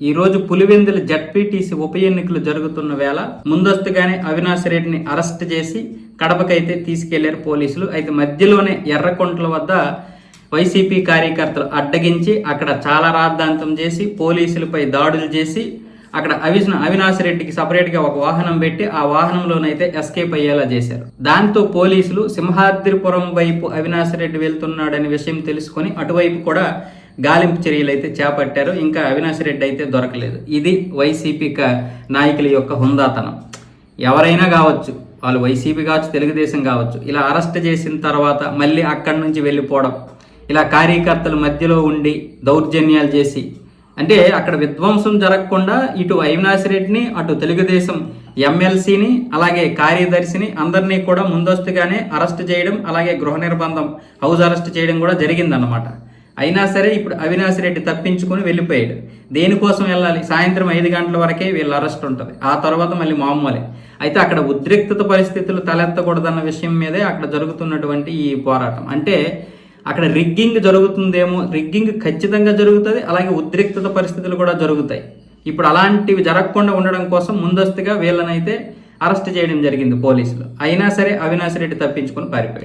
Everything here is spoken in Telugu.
ఈ రోజు పులివెందుల జడ్పీటీసీ ఉప ఎన్నికలు జరుగుతున్న వేళ ముందస్తుగానే అవినాష్ రెడ్డిని అరెస్ట్ చేసి కడపకైతే తీసుకెళ్ళారు పోలీసులు. అయితే మధ్యలోనే ఎర్రకొంటల వద్ద వైసీపీ కార్యకర్తలు అడ్డగించి అక్కడ చాలా రాద్ధాంతం చేసి పోలీసులపై దాడులు చేసి అక్కడ అవిసిన అవినాష్ రెడ్డికి సపరేట్గా ఒక వాహనం పెట్టి ఆ వాహనంలోనైతే ఎస్కేప్ అయ్యేలా చేశారు. దాంతో పోలీసులు సింహాద్రిపురం వైపు అవినాష్ రెడ్డి వెళ్తున్నాడనే విషయం తెలుసుకొని అటువైపు కూడా గాలింపు చర్యలు అయితే చేపట్టారు ఇంకా అవినాష్ రెడ్డి అయితే దొరకలేదు. ఇది వైసీపీ క- నాయకుల యొక్క హుందాతనం. ఎవరైనా కావచ్చు వాళ్ళు వైసీపీ కావచ్చు తెలుగుదేశం కావచ్చు ఇలా అరెస్ట్ చేసిన తర్వాత మళ్ళీ అక్కడి నుంచి వెళ్ళిపోవడం ఇలా కార్యకర్తల మధ్యలో ఉండి దౌర్జన్యాలు చేసి అంటే అక్కడ విధ్వంసం జరగకుండా ఇటు అవినాష్ రెడ్డిని అటు తెలుగుదేశం ఎమ్మెల్సీని అలాగే కార్యదర్శిని అందరినీ కూడా ముందస్తుగానే అరెస్ట్ చేయడం అలాగే గృహ నిర్బంధం హౌస్ అరెస్ట్ చేయడం కూడా జరిగిందన్నమాట. అయినా సరే ఇప్పుడు అవినాష్ రెడ్డి తప్పించుకొని వెళ్ళిపోయాడు. దేనికోసం వెళ్ళాలి? సాయంత్రం ఐదు గంటల వరకే వీళ్ళ అరెస్ట్ ఉంటుంది. ఆ తర్వాత మళ్ళీ మామూలే. అయితే అక్కడ ఉద్రిక్తత పరిస్థితులు తలెత్తకూడదన్న విషయం మీదే అక్కడ జరుగుతున్నటువంటి ఈ పోరాటం. అంటే అక్కడ రిగ్గింగ్ జరుగుతుందేమో రిగ్గింగ్ ఖచ్చితంగా జరుగుతుంది అలాగే ఉద్రిక్తత పరిస్థితులు కూడా జరుగుతాయి. ఇప్పుడు అలాంటివి జరగకుండా ఉండడం కోసం ముందస్తుగా వీళ్ళనైతే అరెస్ట్ చేయడం జరిగింది పోలీసులు. అయినా సరే అవినాష్ రెడ్డి తప్పించుకొని పారిపోయాడు.